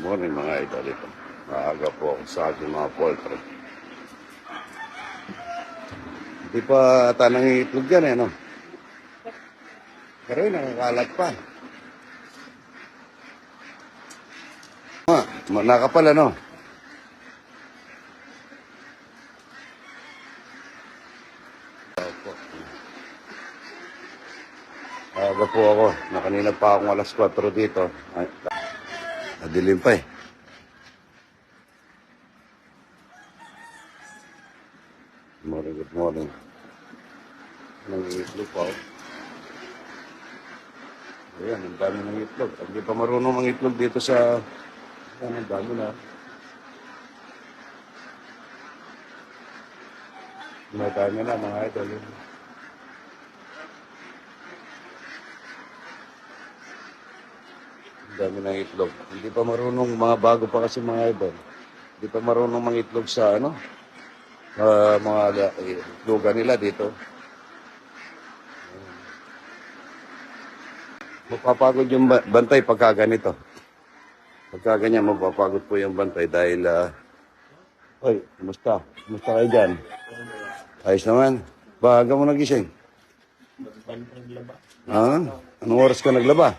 morning mga idol ito. Maaga po ako sa aking mga poultry. Hindi pa tanang itlog yan eh, no? Pero yun, nakakalat pa. Ah, nakapal ano? Aga po ako. Na kanina pa akong alas 4 dito. Ay, Nadilim pa eh. Morning, good morning. Nang itlog pa oh. Ayan, ang dami ng itlog. Hindi pa marunong ng itlog dito sa... Ayan, ang dami na. Madami na mga idol. eh. Dami ng itlog. Hindi pa marunong, mga bago pa kasi mga idol. Hindi pa marunong mga itlog sa ano, ah, mga eh, itlogan nila dito. Mapapagod yung ba- bantay pagka ganito. Pagka ganyan, mapapagod po yung bantay dahil, ah, Hoy, kumusta? Kumusta kayo dyan? Ayos naman. Baga mo nagising. Ha? Anong oras ka naglaba?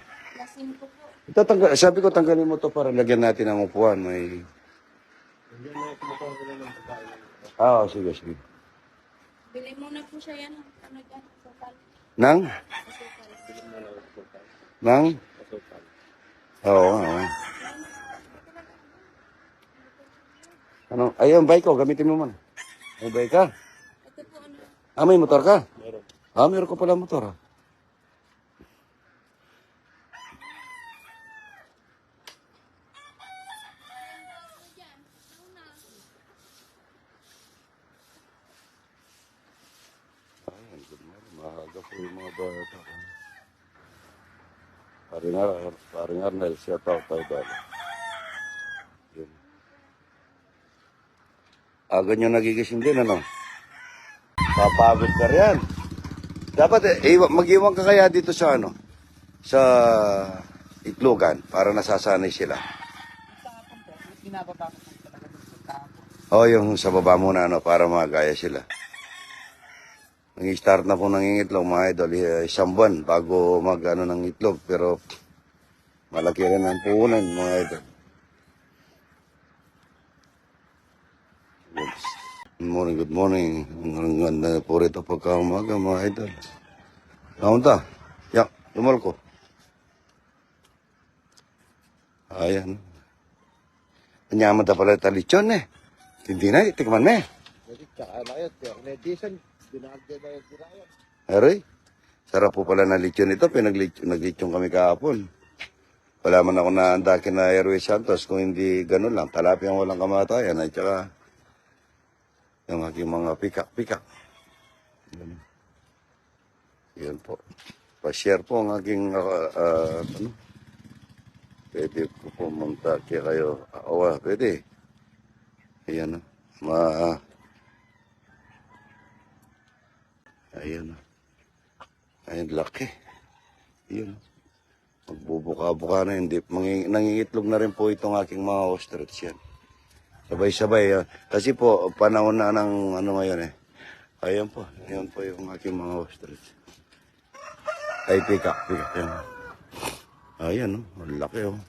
Lasing ko po. Ito, tanggal, sabi ko tanggalin mo to para lagyan natin ng upuan. May... Ah, sige, sige. Bili muna po siya yan. Ano dyan? Sokal. Nang? Nang? Oo, oo. Ano? Ay, yung bike ko, gamitin mo man. May bike ka? Ito po ano. Ah, may motor ka? Meron. Ah, meron ko pala motor. ah. Ayan, good morning. Maaga po yung mga bata. Paring Ar, paring Arnel, shout out tayo dali. Yun. Aga nyo nagigising din, ano? Papagod ka riyan. Dapat, eh, iwa- mag-iwan ka kaya dito sa, ano? Sa itlogan, para nasasanay sila. Binababa ko po talaga ng kahapon. O, yung sa baba muna, ano, para magaya sila. Nang-start na po ng itlog, mga idol, eh, isang buwan bago mag, ano, ng itlog. Pero, malaki rin ang puhunan, mga idol. Good morning, good morning. Ang ganda po rito pagka umaga, mga idol. Kaunta, yak, lumal ko. Ayan. Anyaman ta pala talichon eh. Hindi na, tikman me. Jadi tsaka na yun, na edition, binagay na yun sila yun. Aray, sarap po pala na lechon ito. Pinaglechon kami kahapon. Wala man ako na andakin na Airway Santos kung hindi ganun lang. Talapia ang walang kamatayan at saka yung aking mga pikak-pikak. Yan po. Pa-share po ang aking ah, ah, ano. Pwede po pumunta kayo. Awa, pwede. Ayan. ah. Ma... Ayan. ah. Ayun, laki. Yun. Magbubuka-buka na hindi. Mangi, nangingitlog na rin po itong aking mga ostrich yan. Sabay-sabay. ah. Kasi po, panahon na ng ano ngayon eh. Ayan po. Ayan po yung aking mga ostrich. Ay, pikak, pikak yan. Ayan, oh. Ang laki, oh.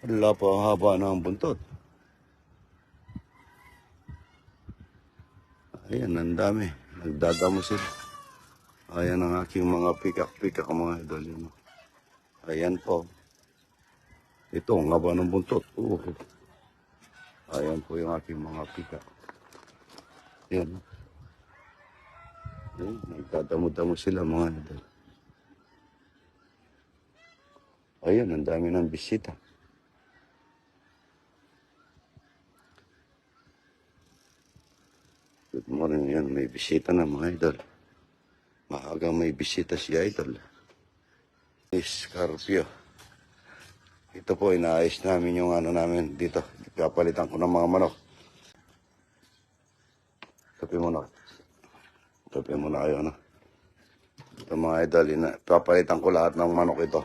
Wala pa ang haba ng buntot. Ayan, ang dami. Nagdadamo sila. Ayan ang aking mga pikak-pikak mga idol. Yun. Ayan po. Ito, ang haba ng buntot. Uh. Ayan po yung aking mga pikak. Yan. Ayan, nagdadamo-damo sila mga idol. Ayan, ang dami ng bisita. Good morning yan, may bisita na mga idol. Maaga may bisita si idol. Scorpio. Ito po, inaayos namin yung ano namin dito. Kapalitan ko ng mga manok. Kape muna. Kape muna kayo, ano. Ito mga idol, ina, papalitan ko lahat ng manok ito.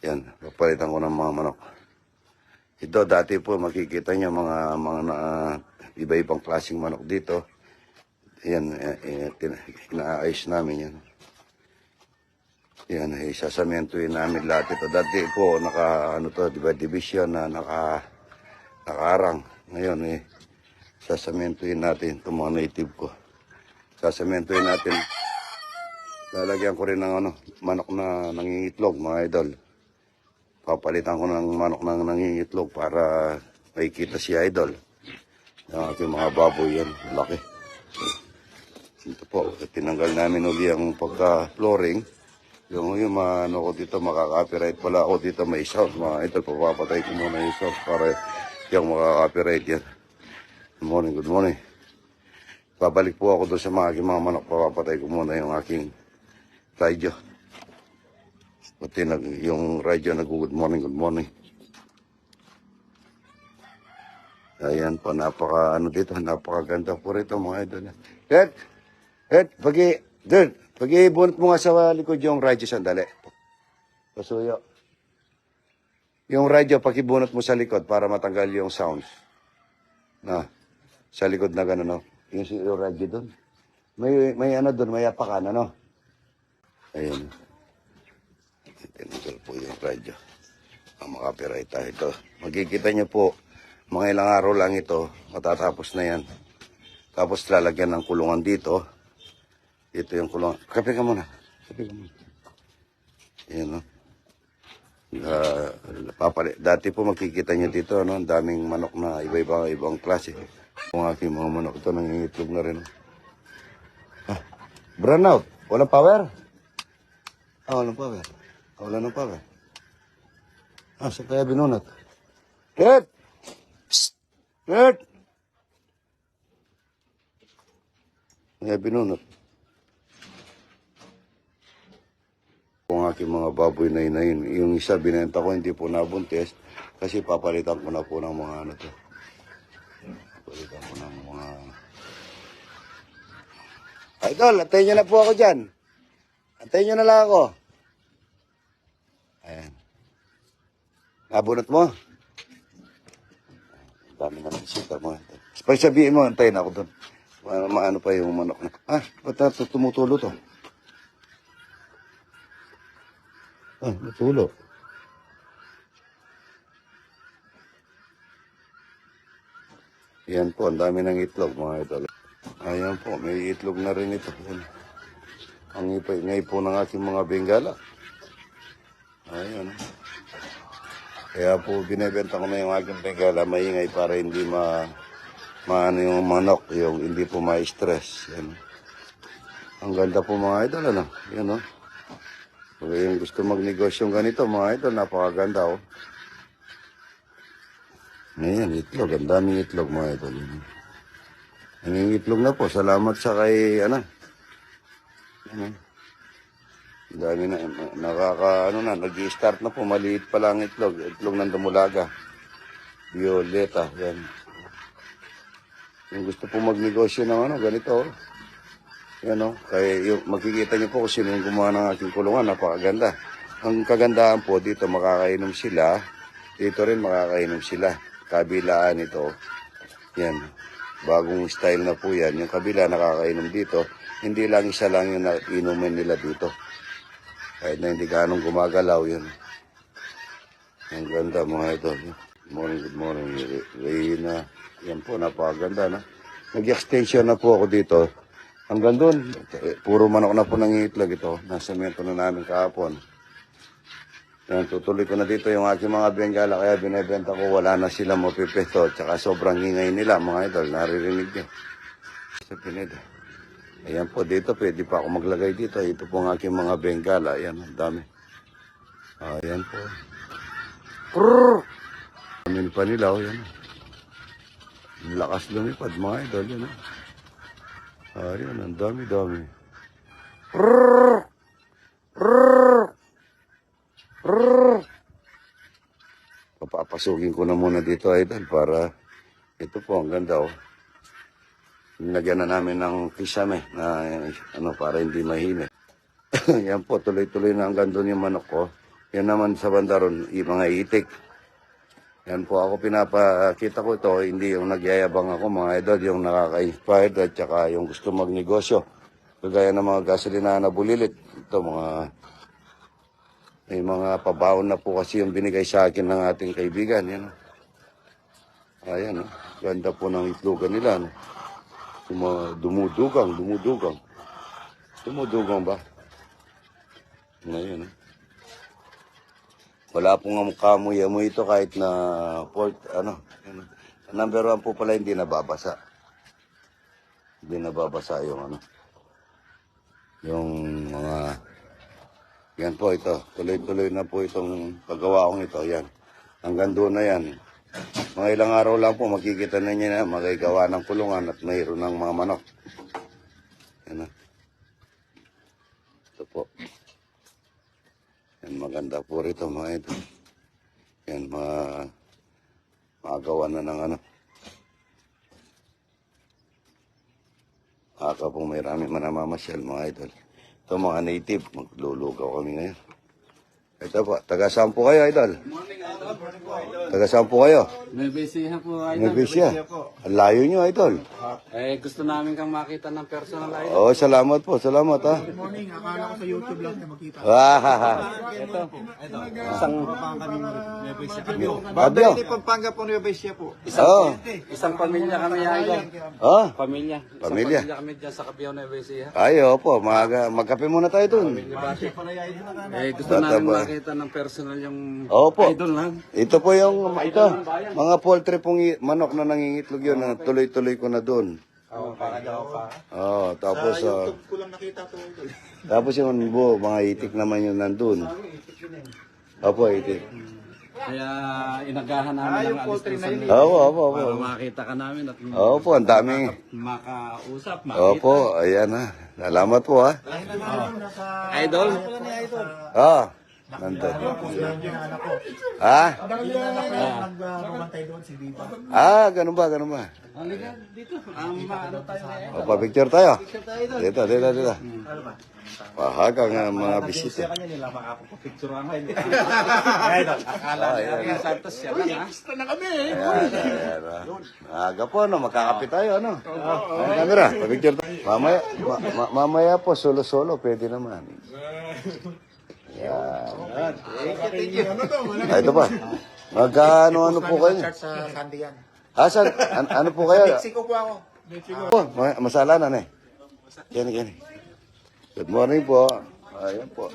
Yan, papalitan ko ng mga manok. Ito dati po makikita niyo mga mga na, iba-ibang klaseng manok dito. Yan, eh, eh, inaayos namin yan. Yan, eh, sasamentuin namin lahat ito. Dati po, naka, ano to, di ba, division na naka, nakaarang. Ngayon, eh, sasamentuin natin itong mga native ko. Sasamentuin natin. Lalagyan ko rin ng ano, manok na nangingitlog, mga idol. Papalitan ko ng manok na nangingitlog para makikita si idol. Yung aking mga baboy yan, laki. Ito po, tinanggal namin uli ang pagka-flooring. Yung, yung mga ano ko dito, makaka-copyright pala ako dito may sound. Mga idol, papapatay ko muna yung sound para yung makaka-copyright yan. Good morning, good morning. Babalik po ako doon sa mga aking mga manok. Papapatay ko muna yung aking radyo. Pati nag, yung radyo nag good morning, good morning. Ayan po, napaka ano dito, napakaganda po rito mga idol. Dad, Dad, pagi, Dad, pagi bunot mo nga sa likod yung radyo sandali. Pasuyo. Yung radyo, pakibunot mo sa likod para matanggal yung sounds. Na, sa likod na gano'n, no? Yung, yung radyo doon. May, may ano doon, may apakan, ano? Ayun. Tinanggal po yung radyo. Ang makapiright tayo ito. Magkikita niyo po, mga ilang araw lang ito, matatapos na yan. Tapos lalagyan ng kulungan dito. Ito yung kulungan. Kape ka muna. Kape ka muna. Yan, no? Ah, papali. Dati po makikita niyo dito, ano, ang daming manok na iba-iba ibang klase. Kung aking mga manok ito, nangingitlog na rin. Ah, brown out. Walang power? Ah, walang power. Ah, wala ng power. Ah, sa kaya binunot. Kurt! Psst! Kurt! Kaya binunot. Kung aking mga baboy na inayin, yung isa binenta ko, hindi po nabuntis kasi papalitan ko na po ng mga ano to. Papalitan ko ng mga... Idol, antayin niyo na po ako dyan. Antayin niyo na lang ako. Ayan. Nabunot mo? Dami na bisita mo. Pag sabihin mo, antayin ako doon. Ma maano pa yung manok na. Ah, ba't tumutulo to? Ah, natulo. Yan po, ang dami ng itlog mga idol. Ayan po, may itlog na rin ito. Ang ipay, po ng aking mga bengala. Ayan. Kaya po binebenta ko na yung aking bengala maingay para hindi ma maano yung manok, yung hindi po ma-stress. Ang ganda po mga idol, ano? Yan, no? Kung yung gusto magnegosyo ganito, mga idol, napakaganda, oh. Ayan, itlog. Ang daming itlog, mga idol. Ang itlog na po. Salamat sa kay, ano? Ano? Ang dami na, nakaka, ano na, nag-start na po. Maliit pa lang itlog. Itlog ng dumulaga. Violeta, yan. Yung gusto po magnegosyo ng ano, ganito, oh. Yan o, kaya yung, makikita niyo po kung sino yung gumawa ng aking kulungan, napakaganda. Ang kagandahan po, dito makakainom sila, dito rin makakainom sila. Kabilaan ito, yan, bagong style na po yan. Yung kabila nakakainom dito, hindi lang isa lang yung inumin nila dito. Kahit na hindi ganong gumagalaw yun. Ang ganda mga ito. Good morning, good morning. Re- Reyna. Yan po, napakaganda na. Nag-extension na po ako dito. Hanggang doon, eh, puro manok na po nangiitlog ito. Nasa mento na namin kahapon. Yan, tutuloy ko na dito yung aking mga bengala kaya binebenta ko wala na sila mapipesto. Tsaka sobrang hingay nila mga idol. Naririnig niyo. Sa Pineda. Ayan po, dito pwede pa ako maglagay dito. Ito po ang aking mga bengala. Ayan, ang dami. Ayan po. Prrrr! Amin pa nila, oh, yan. Ang lakas lumipad, mga idol, yan. Oh. Ayan, ang dami-dami. Prrrr! Prrrr! Papapasukin ko na muna dito, idol, para ito po, ang ganda, oh. Nilagyan na namin ng kisame na ano, para hindi mahinit. Yan po, tuloy-tuloy na hanggang doon yung manok ko. Yan naman sa banda ron, yung mga itik. Yan po ako pinapakita ko ito, hindi yung nagyayabang ako mga idol, yung nakaka-inspired at saka yung gusto magnegosyo. Kagaya ng mga gasolina na bulilit. Ito mga may mga pabaon na po kasi yung binigay sa akin ng ating kaibigan. Yan. Ayan, oh. ganda po ng itlogan nila. No? Dumudugang, dumudugang. Dumudugang ba? Ngayon, oh. Wala pong kamuy-amoy ito kahit na port, ano. Number one po pala hindi nababasa. Hindi nababasa yung ano. Yung mga yan po ito. Tuloy-tuloy na po itong paggawa kong ito. Yan. Hanggang doon na yan. Mga ilang araw lang po makikita na niya na magagawa ng kulungan at mayroon ng mga manok. Yan na. Ito po. Yan maganda po rito mga ito. Yan mga magawa na ng ano. Aka pong may rami manamamasyal mga idol. Ito mga native, maglulugaw kami ngayon. Ito po, taga saan po kayo idol? Taga saan po kayo? May bisihan po, idol. Nebisya. Ang layo nyo idol. Eh, gusto namin kang makita ng personal idol. Oo, salamat po, salamat ha. Morning, akala ko sa YouTube lang na makita. Wahaha. Ito, ito. Isang. Pampanga po ni Besya po. Oo. isang pamilya kami, idol. Oh. Pamilya. Isang Pamilya. pamilya kami dyan sa Kabiyaw na bisihan. Ay, opo, mag magkape muna tayo dun. Eh, gusto namin ba? makita ng personal yung Opo. idol lang. Ito po yung, ito, mga poultry pong i- manok na nangingitlog yun, na tuloy-tuloy ko na dun. Oo, para daw pa. Oo, tapos, ah, Ko lang nakita to. tapos yung buo, mga itik naman yun nandun. Opo, itik. Kaya inagahan namin ng alis ng sanli. Opo, opo, opo. Para makita ka namin at Opo, ang dami. makausap, makita. Opo, ayan ha. Salamat po ha. Idol, Ah, nandun. Ah? Doon Viva. Ah, ganun ba, ganun ba? halika dito. Um, ano tayo na O, pa-picture tayo. Dito, dito, dito. Pahagang uh, mga bisita. kanya nila makapapicture ang ngayon. Akala Ah, nila ayan. yung Santos siya lang ha. Ayan, ayan, ah. Aga po, no? Magkakapit tayo, ano? Ang camera, pa-picture tayo. Mamaya, ma- ma- mamaya po, solo-solo, pwede naman. Yan. Ah, ito pa. Magkano-ano po kayo? Sa Sunday yan. Asan? An- ano po kayo? Mexico po ako. Po, ma- masala na, ne? Kani, kani. Good morning po. Ayan po.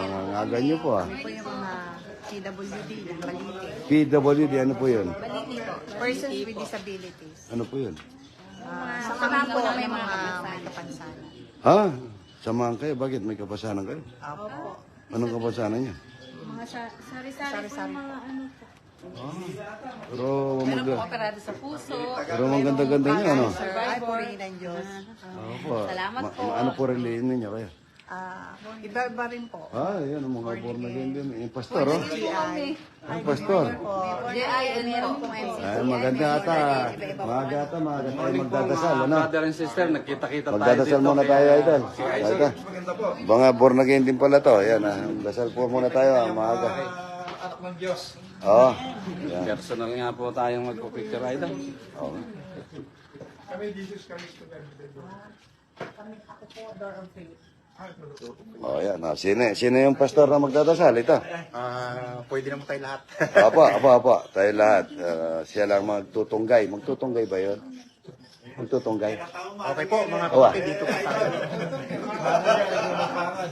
Nangangagan niyo po, ah. po yung mga PWD Balite. PWD, ano po yun? Po, persons with disabilities. Ano po yun? Uh, sa kami po may mga may kapansanan. Ha? Samahan kayo? Bakit? May kapasanan kayo? Opo. Anong kapasanan niya? Mga sa- sari-sari po mga ano po. Pero, Meron mag- po operado sa puso. pero maganda-ganda niya, ano? Sir, ay purihin ng Diyos. Opo. Salamat Ma- po. ma- ano po religion ninyo kayo? Ah, iba-iba rin po. Ah, yan ang mga born again din. Yung pastor, oh. GI. Yung pastor. JIN meron pong MC. Ay, maganda ata. Maga ata, maga tayo magdadasal, ano? Brother and sister, nagkita-kita tayo Magdadasal muna tayo, idol. Idol. Mga born again din pala to. Yan, ah. Dasal po muna tayo, ah, maaga. Anak ng Diyos. Oo. Yan. Personal nga po tayong magpapicture idol. Oo. Kami Jesus Christ to Oh, yan. ah. Sino, sino yung pastor na magdadasal? Ito. Ah, pwede naman tayo lahat. Apa, apa, apa. Tayo lahat. Ah, siya lang magtutunggay. Magtutunggay ba yun? Magtutunggay. Okay po, mga Awa. kapatid, dito po tayo.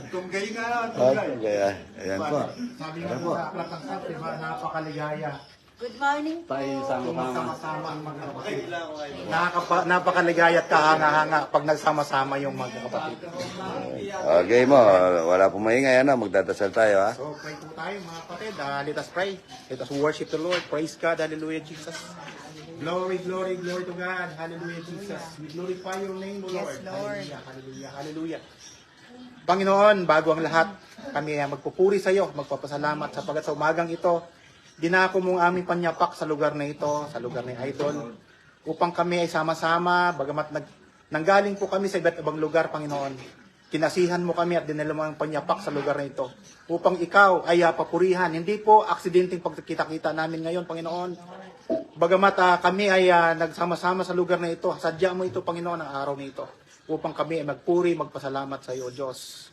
Tunggay nga. Ah, tunggay. ah. Ayan po. Sabi nga po sa aklat ng napakaligaya. Good morning po. Tayo sama-sama. Sama-sama ang mga kapatid. Nakakapa, napakaligaya at kahanga-hanga pag nagsama-sama yung mga kapatid. Okay mo. Wala pong maingay. Ano? Magdadasal tayo, ha? So, pray po tayo mga kapatid. Ah, let us pray. Let us worship the Lord. Praise God. Hallelujah, Jesus. Glory, glory, glory to God. Hallelujah, Jesus. We glorify your name, O Lord. Yes, Lord. Hallelujah, hallelujah, hallelujah. Panginoon, bago ang lahat, kami ay magpupuri sa iyo, magpapasalamat sapagat sa umagang ito, dinako mong aming panyapak sa lugar na ito, sa lugar ni Idol, upang kami ay sama-sama, bagamat nag, nanggaling po kami sa iba't ibang lugar, Panginoon. kinasihan mo kami at dinala mo ang panyapak sa lugar na ito upang ikaw ay papurihan. Hindi po aksidenteng pagkita-kita namin ngayon, Panginoon. Bagamat ah, kami ay ah, nagsama-sama sa lugar na ito, sadya mo ito, Panginoon, ang araw na ito upang kami ay magpuri, magpasalamat sa iyo, Diyos.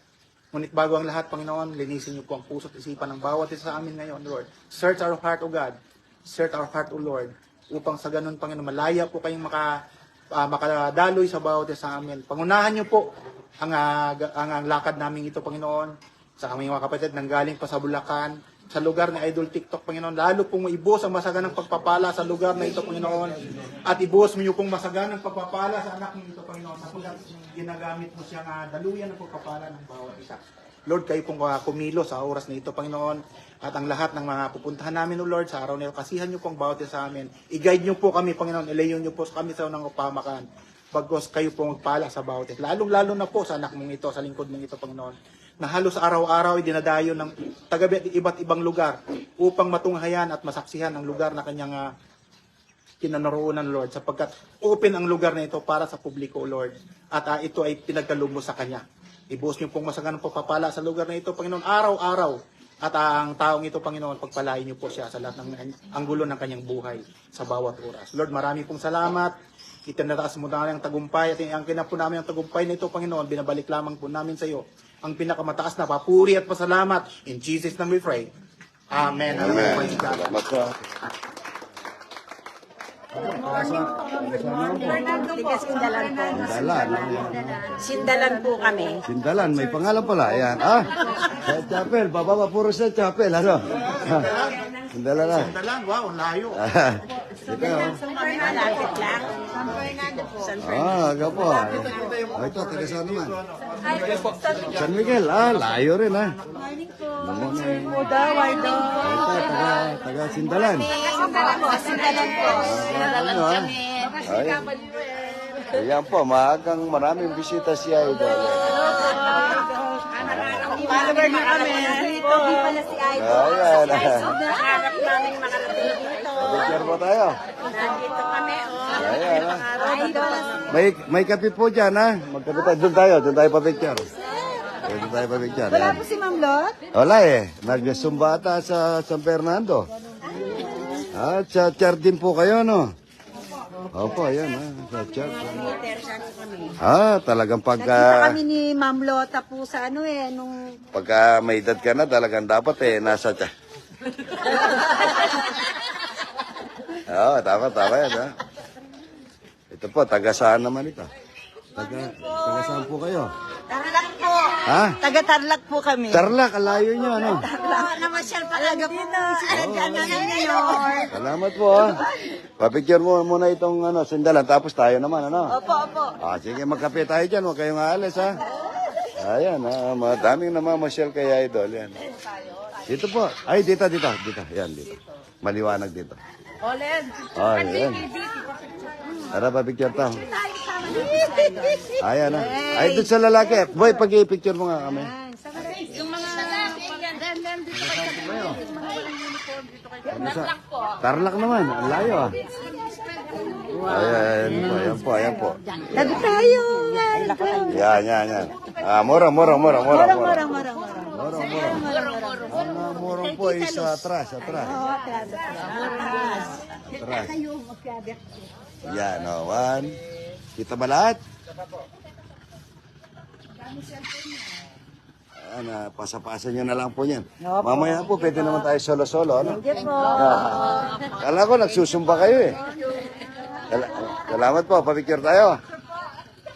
Ngunit bago ang lahat, Panginoon, linisin niyo po ang puso't isipan ng bawat isa sa amin ngayon, Lord. Search our heart, O God. Search our heart, O Lord. Upang sa ganun, Panginoon, malaya po kayong maka, ah, makadaloy sa bawat isa sa amin. Pangunahan niyo po ang, ga- ang, ang lakad namin ito, Panginoon, sa aming mga kapatid nang galing pa sa Bulacan, sa lugar ni Idol TikTok, Panginoon. Lalo pong ibuhos ang masaganang pagpapala sa lugar na ito, Panginoon. At ibuhos mo yung pong masaganang pagpapala sa anak mo ito, Panginoon. Sapagkat ginagamit mo siyang uh, daluyan ng pagpapala ng bawat isa. Lord, kayo pong uh, kumilo sa oras na ito, Panginoon. At ang lahat ng mga pupuntahan namin, O Lord, sa araw na ito, kasihan niyo pong bawat isa sa amin. I-guide niyo po kami, Panginoon. Ilayo niyo po kami sa unang upamakan. Bagos kayo po magpala sa bawat isa. Lalong-lalo na po sa anak mong ito, sa lingkod mong ito, Panginoon na halos araw-araw ay dinadayo ng tagabi at iba't ibang lugar upang matunghayan at masaksihan ang lugar na kanyang uh, kinanaroonan, Lord, sapagkat open ang lugar na ito para sa publiko, Lord. At ah, ito ay pinagkaloob mo sa Kanya. Ibuhos niyo pong masaganang pagpapala sa lugar na ito, Panginoon, araw-araw. At ah, ang taong ito, Panginoon, pagpalain niyo po siya sa lahat ng ang gulo ng kanyang buhay sa bawat oras. Lord, marami pong salamat. Itinataas mo na ang tagumpay at ang kinapo namin ang tagumpay na ito, Panginoon, binabalik lamang po namin sa iyo ang pinakamataas na papuri at pasalamat. In Jesus' name we pray. Amen. Amen. Amen. Tigas Sindalan po. Sindalan. Sindalan po kami. Sindalan, may pangalan pala. Ayan. Ah, sa chapel. Bababa puro sa chapel. Ano? Ah, Sindalan na. Dalan, wow, ang layo. Ah, Ito. oh. Malapit lang. San Fernando po. San Ah, aga po. Ah, ito, taga saan naman? San Miguel. Ah, layo rin ah. Morning po. Morning. Muda, Wardo. Ito, taga, taga Sindalan. Sindalan po. Sindalan po. Ah? Ayan. Ayan po, maagang maraming bisita siya Idol. Follower na kami. Dito. Di pala si Idol. Ayan. Nakarap namin makarating dito. Picture po tayo. Nandito kami. Oh. Ayan. May may kape po dyan ha. Magkape tayo. Doon tayo. Doon tayo pa picture. Doon tayo pa picture. Wala po si Ma'am Lot? Wala eh. Nagsumba ata sa San Fernando. Ah, sa church din po kayo, no? Opo, ayan ha. Sa church. Ah, talagang Nakita pagka, kami ni Ma'am Lota po sa ano eh, nung pagka may edad ka na, talagang dapat eh, nasa church. Oo, tama, tama yan ha. Ito po, taga saan naman ito? Taga, taga saan po kayo? Tarlac po. Ha? Taga Tarlac po kami. Tarlac, alayo nyo, ano? Oo, namasyal pa talaga po. Sinadyan na ng York. Salamat po ha. Papicture mo muna itong ano, sindalan, tapos tayo naman, ano? Opo, opo. Ah, sige, magkape tayo dyan, huwag kayong aalis ha. Ayan, ha, madaming namamasyal kay Idol, yan. Dito po. Ay, dito, dito, dito. Yan, dito. Maliwanag dito. Olen. Oh, yan. Tara, papicture tayo. Ayan, ha. Ay, doon sa lalaki. Boy, pag-i-picture mo nga kami. Ano sa? Tarlac naman, ang layo ah. Ayan, ayan po, ayan po. Tabi tayo. Yan, yan, yan. Ah, morong, morong, morong, morong, morong. Marang, marang, marang. Morong, morong. Ang ah, morong po ay sa atras, atras. Atras. Yan, oh, one. Kita ba lahat? Ano, pasapasa nyo na lang po yan. Mamaya po, pwede naman tayo solo-solo, ano? Sige po. Ah, Kala ko, nagsusumba kayo eh. Sal- Salamat po, papicture tayo.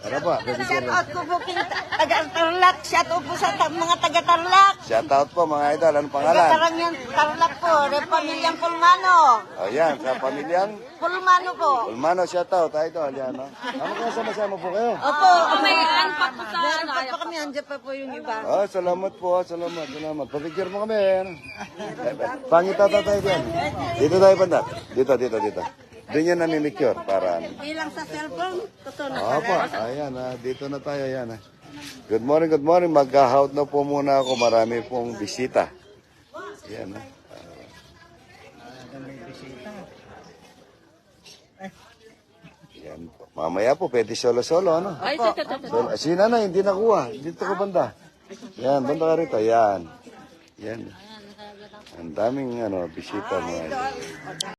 Tara po. Shout out po po king taga Tarlac. Shout out po sa ta- mga taga Tarlac. Shout out po mga idol, anong pangalan? Tarangyan Tarlac po. Re pamilyang Pulmano. O yan, sa pamilyang Pulmano po. Ulmano, shout out, idol, yan, no? Ano ka sama-sama po kayo? Opo. May unpack po sa ano. pa kami. Andiyan pa po yung iba. Ah, salamat po, salamat, salamat. Papicture mo kami, ano? Pangit ata tayo dyan. Dito tayo banda. Dito, dito, dito. Doon yan namimicture para. Bilang sa cellphone. Totoo na. Opo, ayan, ah, dito na tayo, ayan. ah. Good morning, good morning. Mag-out na po muna ako. Marami pong bisita. Ayan, ah. Yan po. Mamaya po, pwede solo-solo, ano? Ay, ito, ito, ito. Solo. Si nanay, hindi nakuha. Dito ka banda. Yan, banda ka rito. Yan. Yan. Ang daming ano, bisita mga.